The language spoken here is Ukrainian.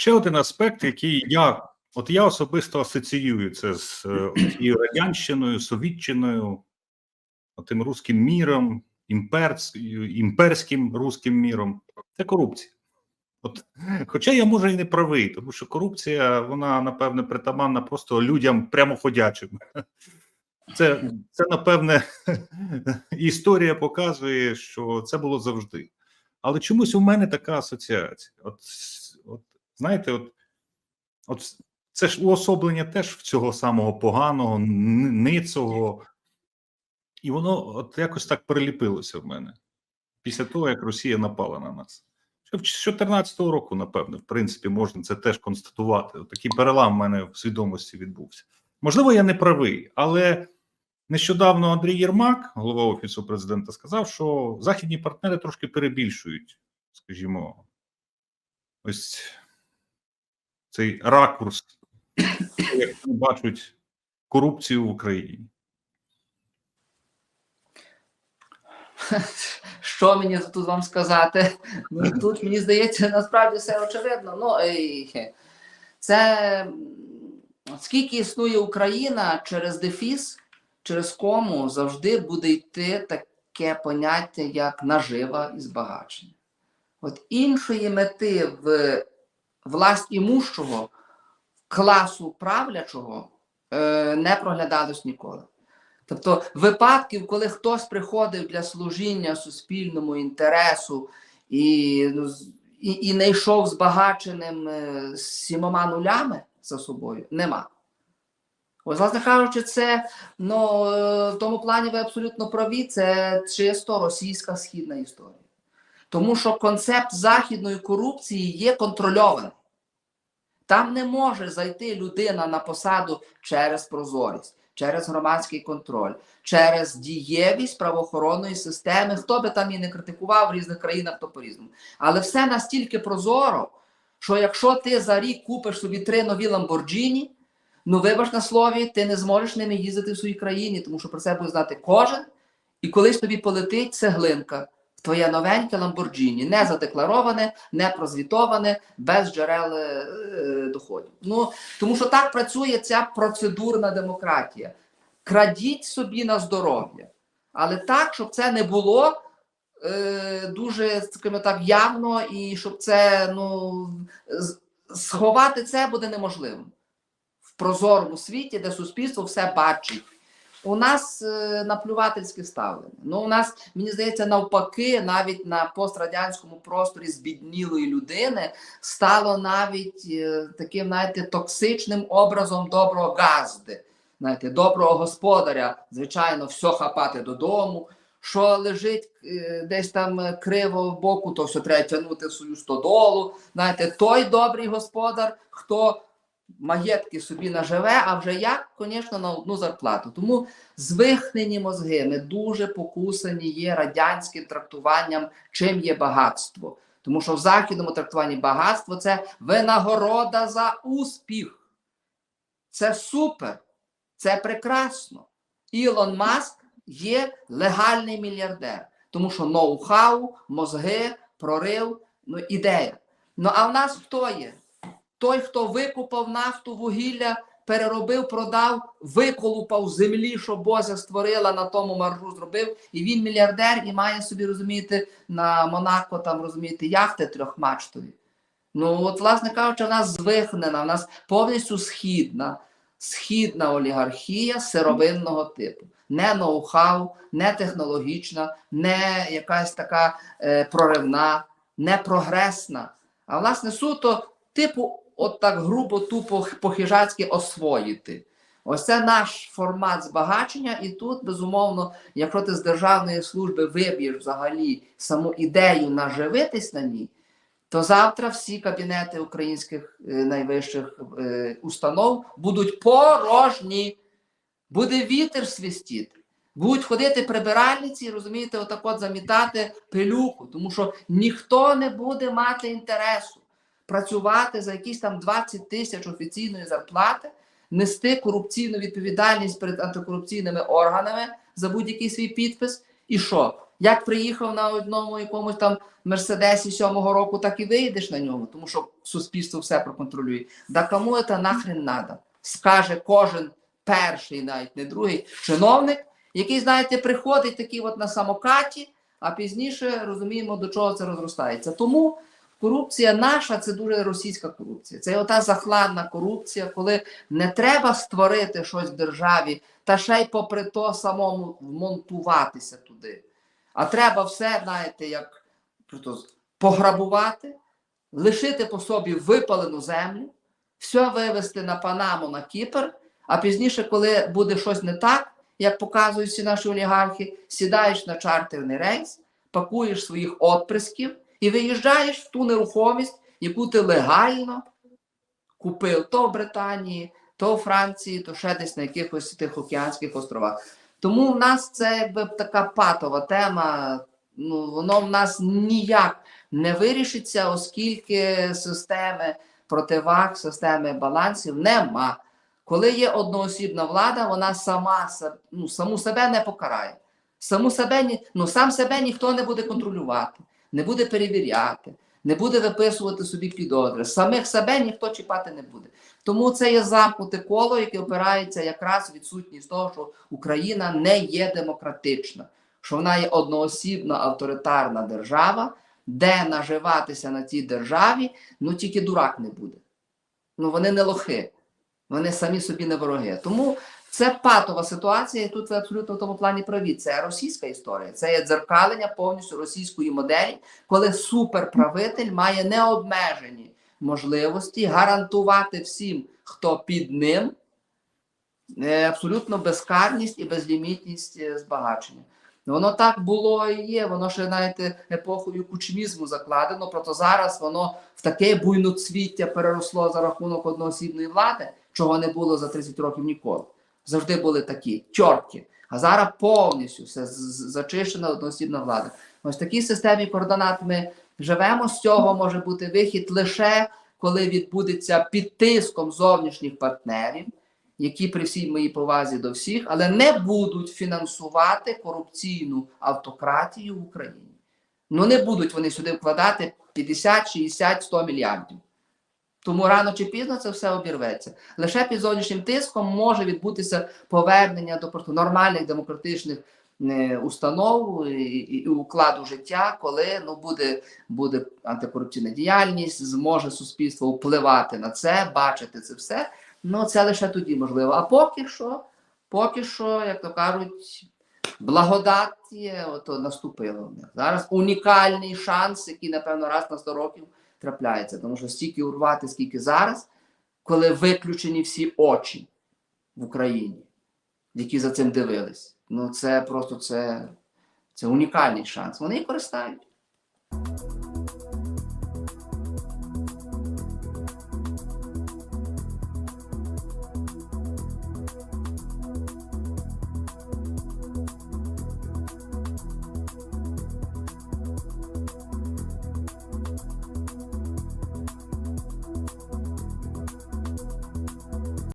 Ще один аспект, який я от я особисто асоціюю це з е, цією радянщиною, совітчиною, тим руським міром, імперс, імперським руським міром. Це корупція. От, хоча я може і не правий, тому що корупція, вона напевне притаманна просто людям прямоходячим. Це, це напевне, історія показує, що це було завжди. Але чомусь у мене така асоціація. От, знаєте, от, от це ж уособлення теж цього самого поганого, ницого, і воно от якось так приліпилося в мене після того, як Росія напала на нас. Ще в 2014 року, напевно, в принципі, можна це теж констатувати. От Такий перелам в мене в свідомості відбувся. Можливо, я не правий, але нещодавно Андрій Єрмак, голова офісу президента, сказав, що західні партнери трошки перебільшують, скажімо, ось цей ракурс, як бачать корупцію в Україні. Що мені тут вам сказати? Ну тут мені здається, насправді все очевидно. Ну це скільки існує Україна через дефіс, через кому завжди буде йти таке поняття, як нажива і збагачення. От іншої мети в власть імущого класу правлячого е, не проглядалось ніколи. Тобто випадків, коли хтось приходив для служіння суспільному інтересу і, ну, і, і не йшов збагаченим е, сімома нулями за собою, нема. Ось, власне кажучи, це ну, е, в тому плані ви абсолютно праві, це чисто російська східна історія. Тому що концепт західної корупції є контрольований. Там не може зайти людина на посаду через прозорість, через громадський контроль, через дієвість правоохоронної системи. Хто би там і не критикував в різних країнах, то по-різному. Але все настільки прозоро, що якщо ти за рік купиш собі три нові Ламборджіні, ну вибач на слові, ти не зможеш ними їздити в своїй країні, тому що про це буде знати кожен, і колись тобі полетить цеглинка. Твоє новеньке Ламборджіні, не задеклароване, не прозвітоване, без джерел е, доходів. Ну тому що так працює ця процедурна демократія. Крадіть собі на здоров'я, але так, щоб це не було е, дуже скажімо так, явно, і щоб це ну, сховати це буде неможливо в прозорому світі, де суспільство все бачить. У нас е, наплювательське ставлення. Ну, у нас, мені здається, навпаки, навіть на пострадянському просторі збіднілої людини стало навіть е, таким, знаєте, токсичним образом доброго газди, знаєте, доброго господаря, звичайно, все хапати додому. Що лежить е, десь там криво в боку, то все треба тягнути в свою стодолу. Знаєте, той добрий господар, хто маєтки собі наживе, а вже як, звісно, на одну зарплату. Тому звихнені мозги, ми дуже покусані є радянським трактуванням, чим є багатство. Тому що в західному трактуванні багатство це винагорода за успіх. Це супер, це прекрасно. Ілон Маск є легальний мільярдер, тому що ноу-хау, мозги, прорив, ну, ідея. Ну а в нас хто є? Той, хто викупав нафту, вугілля, переробив, продав, виколупав землі, що Бозя створила на тому маржу, зробив, і він мільярдер і має собі, розумієте, на Монако там, розумієте, яхти трьохмачтові. Ну, от, власне кажучи, в нас звихнена, в нас повністю східна, східна олігархія сировинного типу. Не ноу-хау, не технологічна, не якась така е, проривна, не прогресна. А власне суто, типу, от так грубо, тупо, по-хижацьки освоїти. Ось це наш формат збагачення, і тут, безумовно, якщо ти з державної служби виб'єш взагалі саму ідею наживитись на ній, то завтра всі кабінети українських е, найвищих е, установ будуть порожні. Буде вітер свистіти. Будуть ходити прибиральниці, розумієте, отак от замітати пилюку, тому що ніхто не буде мати інтересу працювати за якісь там 20 тисяч офіційної зарплати, нести корупційну відповідальність перед антикорупційними органами за будь-який свій підпис. І що? Як приїхав на одному якомусь там Мерседесі сьомого року, так і вийдеш на ньому, тому що суспільство все проконтролює. Да кому це нахрен надо? Скаже кожен перший, навіть не другий чиновник, який, знаєте, приходить такий от на самокаті, а пізніше розуміємо, до чого це розростається. Тому корупція наша це дуже російська корупція. Це ота захладна корупція, коли не треба створити щось в державі, та ще й попри то самому вмонтуватися туди. А треба все, знаєте, як пограбувати, лишити по собі випалену землю, все вивезти на Панаму, на Кіпр, а пізніше, коли буде щось не так, як показують всі наші олігархи, сідаєш на чартерний рейс, пакуєш своїх отприсків і виїжджаєш в ту нерухомість, яку ти легально купив то в Британії, то в Франції, то ще десь на якихось тих океанських островах. Тому в нас це якби така патова тема. Ну, воно в нас ніяк не вирішиться, оскільки системи противаг, системи балансів нема. Коли є одноосібна влада, вона сама ну, саму себе не покарає. Саму себе ну, сам себе ніхто не буде контролювати, не буде перевіряти, не буде виписувати собі підозри. Самих себе ніхто чіпати не буде. Тому це є замкнуте коло, яке опирається якраз відсутність того, що Україна не є демократична, що вона є одноосібна авторитарна держава, де наживатися на цій державі, ну тільки дурак не буде. Ну вони не лохи, вони самі собі не вороги. Тому це патова ситуація, і тут ви абсолютно в тому плані праві. Це російська історія, це є дзеркалення повністю російської моделі, коли суперправитель має необмежені можливості гарантувати всім, хто під ним, е, абсолютно безкарність і безлімітність е, збагачення. Воно так було і є, воно ще знаєте, епохою кучмізму закладено, проте зараз воно в таке буйноцвіття переросло за рахунок одноосібної влади, чого не було за 30 років ніколи. Завжди були такі чортки. А зараз повністю все зачищена одноосібна влада. Ось в такій системі координат ми живемо. З цього може бути вихід лише коли відбудеться під тиском зовнішніх партнерів, які при всій моїй повазі до всіх, але не будуть фінансувати корупційну автократію в Україні. Ну не будуть вони сюди вкладати 50, 60, 100 мільярдів. Тому рано чи пізно це все обірветься. Лише під зовнішнім тиском може відбутися повернення до просто нормальних демократичних е, установ і, і, укладу життя, коли ну буде, буде антикорупційна діяльність, зможе суспільство впливати на це, бачити це все. Ну це лише тоді можливо. А поки що, поки що, як то кажуть, благодать є, ото наступило. Зараз унікальний шанс, який, напевно, раз на 100 років трапляється. Тому що стільки урвати, скільки зараз, коли виключені всі очі в Україні, які за цим дивились. Ну, це просто це, це унікальний шанс. Вони і користають.